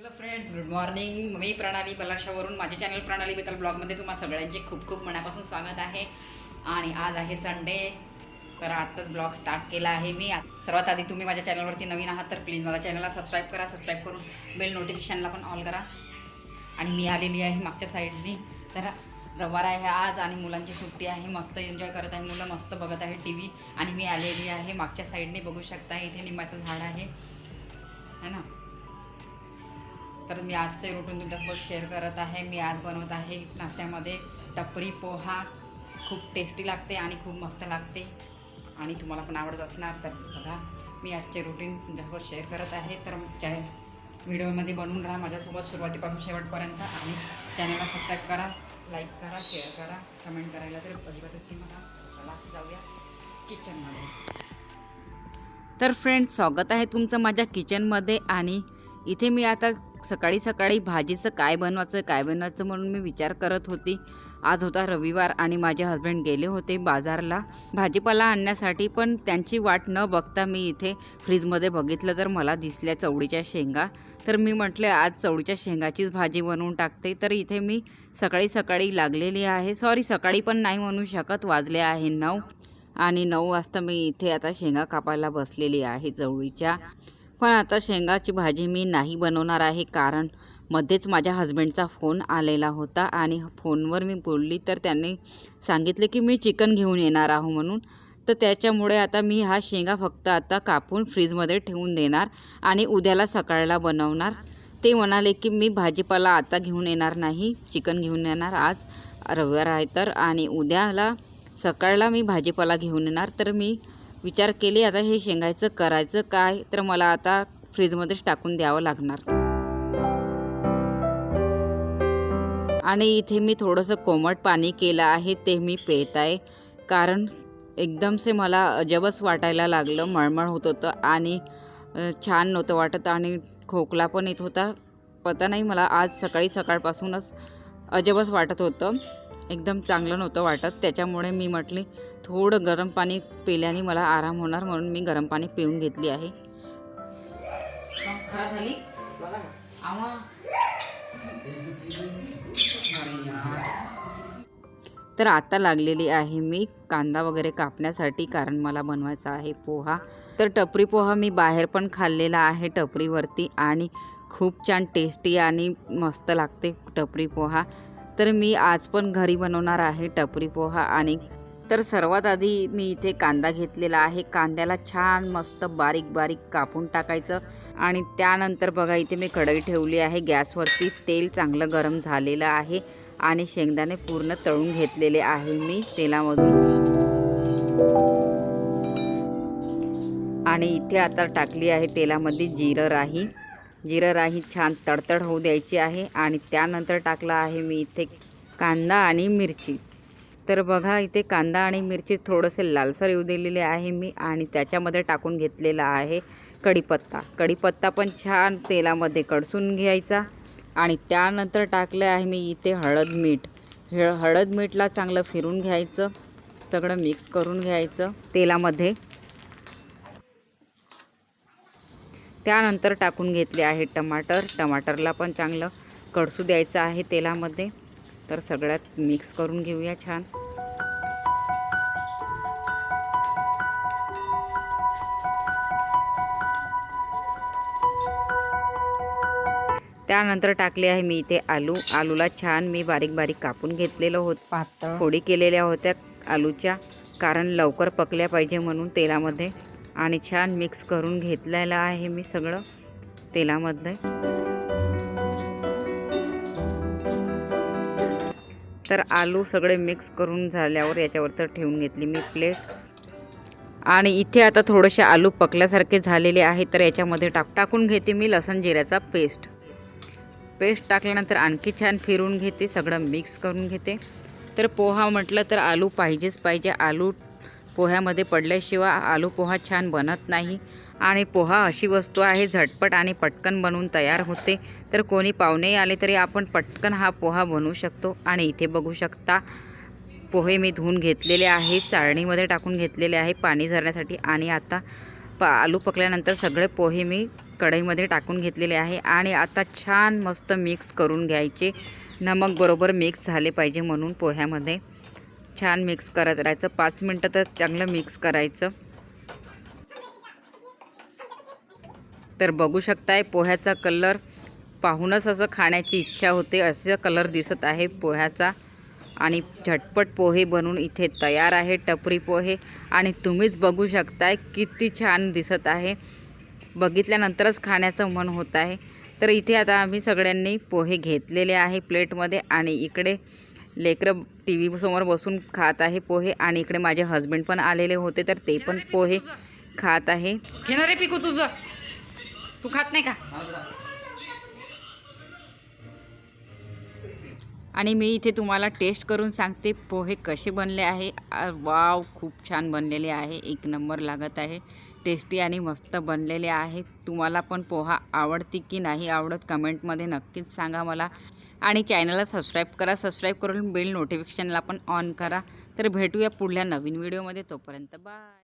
Hello friends good morning मी प्रणाली बलाशावरून माझे चॅनल प्रणाली बेतल ब्लॉगमध्ये तुम्हाला सगळ्यांचे खूप खूप मनापासून स्वागत आहे. आणि आज आहे संडे तर आत्ताच ब्लॉग स्टार्ट केला आहे मी. सर्वात आधी तुम्ही माझ्या चॅनलवरती नवीन आहात तर प्लीज माझ्या चॅनलला सबस्क्राईब करा. सबस्क्राईब करून बेल नोटिफिकेशनला पण ऑल करा. आणि मी आलेली आहे मागच्या साईडनी तर रविवार आहे आज आणि मुलांची सुट्टी आहे. मस्त एन्जॉय करत आहे मुलं मस्त बघत आहे टी व्ही आणि मी आलेली आहे मागच्या साईडने बघू शकता इथे निंबाचं झाड आहे. है ना? तर मी आजचे रुटीन तुमच्यासोबत शेअर करत आहे. मी आज बनवत आहे नाश्त्यामध्ये टपरी पोहा. खूप टेस्टी लागते आणि खूप मस्त लागते. आणि तुम्हाला पण आवडत असणार तर बघा मी आजचे रुटीन तुमच्यासोबत शेअर करत आहे. तर त्या व्हिडिओमध्ये बनवून राहा. माझ्यासोबत सुरुवातीपासून शेवटपर्यंत आणि चॅनलला सबस्क्राईब करा लाईक करा शेअर करा कमेंट करायला तर अजिबात विसरू चला जाऊया किचनमध्ये तर फ्रेंड्स स्वागत आहे तुमचं माझ्या किचनमध्ये आणि इथे मी आता सकाळी सकाळी भाजीचं काय बनवायचं काय बनवायचं म्हणून मी विचार करत होती. आज होता रविवार आणि माझे हस्बंड गेले होते बाजारला. भाजीपाला आणण्यासाठी पण त्यांची वाट न बघता मी इथे फ्रीजमध्ये बघितलं तर मला दिसल्या चवळीच्या शेंगा. तर मी म्हटले आज चवळीच्या शेंगाचीच भाजी बनवून टाकते. तर इथे मी सकाळी सकाळी लागलेली आहे. सॉरी सकाळी पण नाही म्हणू शकत वाजले आहे नऊ. आणि नऊ वाजता मी इथे आता शेंगा कापायला बसलेली आहे चवळीच्या. पण आता शेंगाची भाजी मी नाही बनवणार आहे कारण मध्येच माझ्या हस्बंडचा फोन आलेला होता आणि फोनवर मी बोलली तर त्यांनी सांगितले की मी चिकन घेऊन येणार आहो म्हणून. तर त्याच्यामुळे आता मी हा शेंगा फक्त आता कापून फ्रीजमध्ये ठेवून देणार आणि उद्याला सकाळला बनवणार. ते म्हणाले की मी भाजीपाला आता घेऊन येणार नाही चिकन घेऊन येणार आज रविवार आहे तर आणि उद्याला सकाळला मी भाजीपाला घेऊन येणार. तर मी विचार केले आता हे शेंगायचं करायचं काय? तर मला आता फ्रीजमध्येच टाकून द्यावं लागणार. आणि इथे मी थोडंसं कोमट पाणी केलं आहे ते मी पेत आहे. कारण एकदमसे मला अजबच वाटायला लागलं मळमळ होत होतं आणि छान नव्हतं वाटत आणि खोकला पण येत होता. पता नाही मला आज सकाळी सकाळपासूनच अजबच वाटत होतं. एकदम चांगलं नव्हतं वाटत. त्याच्यामुळे मी म्हटले थोडं गरम पाणी पिल्याने मला आराम होणार म्हणून मी गरम पाणी पिऊन घेतली आहे. झाली? तर आता लागलेली आहे मी कांदा वगैरे कापण्यासाठी कारण मला बनवायचा आहे पोहा. तर टपरी पोहा मी बाहेर पण खाल्लेला आहे टपरीवरती आणि खूप छान टेस्टी आणि मस्त लागते टपरी पोहा. तर मी आज पण घरी बनवणार आहे टपरी पोहा आणि तर सर्वात आधी मी इथे कांदा घेतलेला आहे. कांद्याला छान मस्त बारीक बारीक कापून टाकायचं आणि त्यानंतर बघा इथे मी कढई ठेवली आहे. गॅसवरती तेल चांगलं गरम झालेलं आहे आणि शेंगदाणे पूर्ण तळून घेतलेले आहे मी तेलामधून. आणि इथे आता टाकली आहे तेलामध्ये जिरं राही. जिरं राही छान तडतड होऊ द्यायची आहे आणि त्यानंतर टाकला आहे मी इथे कांदा आणि मिरची. तर बघा इथे कांदा आणि मिरची थोडंसे लालसर येऊ दिलेले आहे मी आणि त्याच्यामध्ये टाकून घेतलेला आहे कढीपत्ता. कढीपत्ता पण छान तेलामध्ये कडसून घ्यायचा आणि त्यानंतर टाकले आहे मी इथे हळद मीठ. हे हळद मीठला चांगलं फिरून घ्यायचं सगळं मिक्स करून घ्यायचं तेलामध्ये. त्यानंतर टाकून घेतले आहे टमाटर. टमाटरला पण चांगलं कडसू द्यायचं आहे तेलामध्ये. तर सगळ्यात मिक्स करून घेऊया छान. त्यानंतर टाकले आहे मी इथे आलू. आलूला छान मी बारीक बारीक कापून घेतलेलं होत. पातळ. फोडी केलेल्या होत्या आलूच्या. कारण लवकर पकल्या पाहिजे म्हणून तेलामध्ये. आणि छान मिक्स करून घेतलेलं आहे मी सगळं तेलामधलं. तर आलू सगळे मिक्स करून झाल्यावर याच्यावर तर ठेवून घेतली मी प्लेट. आणि इथे आता थोडेसे आलू पकल्यासारखे झालेले आहे तर याच्यामध्ये टाक टाकून घेते मी लसण जिऱ्याचा पेस्ट. पेस्ट टाकल्यानंतर आणखी छान फिरून घेते सगळं मिक्स करून घेते. तर पोहा म्हटलं तर आलू पाहिजेच पाहिजे आलू पोह्यामध्ये पडल्याशिवाय आलू पोहा छान बनत नाही. आणि पोहा अशी वस्तू आहे झटपट आणि पटकन बनवून तयार होते. तर कोणी पाहुणे आले तरी आपण पटकन हा पोहा बनवू शकतो. आणि इथे बघू शकता पोहे मी धुवून घेतलेले आहे चाळणीमध्ये टाकून घेतलेले आहे पाणी झरण्यासाठी. आणि आता प आलू पकल्यानंतर सगळे पोहे मी कढईमध्ये टाकून घेतलेले आहे. आणि आता छान मस्त मिक्स करून घ्यायचे. नमक बरोबर मिक्स झाले पाहिजे म्हणून पोह्यामध्ये. छान मिक्स करत राहायचं. पाच मिनटं तर चांगलं मिक्स करायचं. तर बघू शकताय पोह्याचा कलर पाहूनच असं खाण्याची इच्छा होते असे कलर दिसत आहे पोह्याचा. आणि झटपट पोहे बनवून इथे तयार आहे टपरी पोहे. आणि तुम्हीच बघू शकताय किती छान दिसत आहे. बघितल्यानंतरच खाण्याचं मन होत आहे. तर इथे आता आम्ही सगळ्यांनी पोहे घेतलेले आहे प्लेटमध्ये आणि इकडे लेकरं टी व्ही समोर बसून खात आहे पोहे आणि इकडे माझे हस्बंड पण आलेले होते तर ते पण पोहे खात आहे. घेणार पिकू तुझं. तू खात नाही का? आणि मी इथे तुम्हाला टेस्ट करून सांगते पोहे कसे बनले आहे. वाव खूप छान बनलेले आहे. एक नंबर लागत आहे. टेस्टी आणि मस्त बनलेले आहे. तुम्हाला पण पोहा आवडते की नाही आवडत कमेंटमध्ये नक्कीच सांगा मला. आणि चॅनलला सबस्क्राईब करा. सबस्क्राईब करून बेल नोटिफिकेशनला पण ऑन करा. तर भेटूया पुढल्या नवीन व्हिडिओमध्ये. तोपर्यंत बाय.